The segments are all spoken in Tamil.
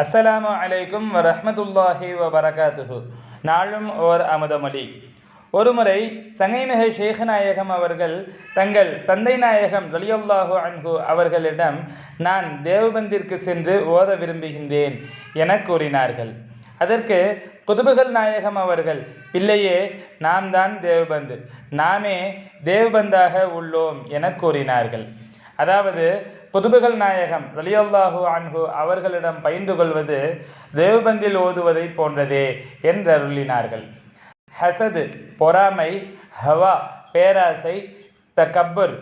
அஸ்ஸலாமு அலைக்கும் வரஹ்மத்துல்லாஹி வபரகாத்துஹு. நாளும் ஓர் அமுதமொழி. ஒருமுறை சங்கைமிகு ஷேகநாயகம் அவர்கள் தங்கள் தந்தை நாயகம் ரலியல்லாஹு அன்ஹு அவர்களிடம் நான் தேவபந்திற்கு சென்று ஓத விரும்புகின்றேன் என கூறினார்கள். அதற்கு குதுபுகள் நாயகம் அவர்கள் பிள்ளையே நாம் தான் தேவபந்து. நாமே தேவபந்தாக உள்ளோம் என கூறினார்கள். அதாவது புதுபுகல் நாயகம் ரலியல்லாஹு அன்ஹு அவர்களிடம் பயின்று கொள்வது தேவபந்தில் ஓதுவதை போன்றதே என்றருளினார்கள். ஹசது பொறாமை ஹவா பேராசை தக்கப்புர்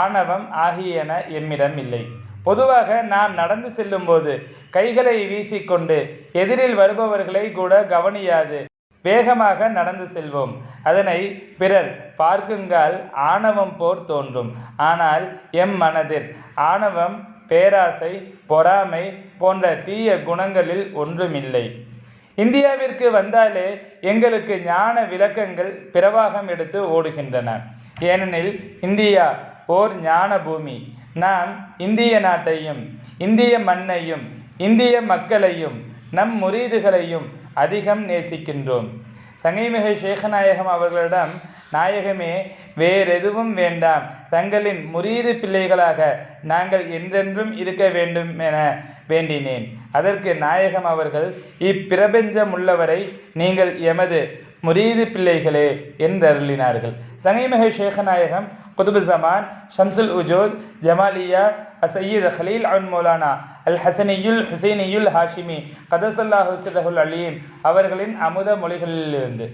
ஆணவம் ஆகியன எம்மிடம் இல்லை. பொதுவாக நாம் நடந்து செல்லும்போது கைகளை வீசிக்கொண்டு எதிரில் வருபவர்களை கூட கவனியாது. வேகமாக நடந்து செல்வோம். அதனை பிறர் பார்க்குங்கால் ஆணவம் போர் தோன்றும். ஆனால் எம் மனதில் ஆணவம் பேராசை பொறாமை போன்ற தீய குணங்களில் ஒன்றுமில்லை. இந்தியாவிற்கு வந்தாலே எங்களுக்கு ஞான விளக்கங்கள் பிரவாகம் எடுத்து ஓடுகின்றன. ஏனெனில் இந்தியா ஓர் ஞான பூமி நாம் இந்திய நாட்டையும் இந்திய மண்ணையும் இந்திய மக்களையும் நம் முரீதுகளையும் அதிகம் நேசிக்கின்றோம். சங்கைமிகு சேகநாயகம் அவர்களிடம் நாயகமே வேறெதுவும் வேண்டாம். தங்களின் முரீது பிள்ளைகளாக நாங்கள் என்றென்றும் இருக்க வேண்டும் என வேண்டினேன். அதற்கு நாயகம் அவர்கள் இப்பிரபஞ்சம் உள்ளவரை நீங்கள் எமது முரீது பிள்ளைகளே என்றருளினார்கள் சங்கைமகை ஷேகநாயகம் குதுபு ஜமான் ஷம்சுல் உஜோத் ஜமாலியா அசையீத் ஹலீல் அன் மௌலானா அல் ஹசனியுல் ஹுசைனியுல் ஹாஷிமி கதசல்லாஹ் சிதஹுல் அலீம் அவர்களின் அமுத மொழிகளிலிருந்து.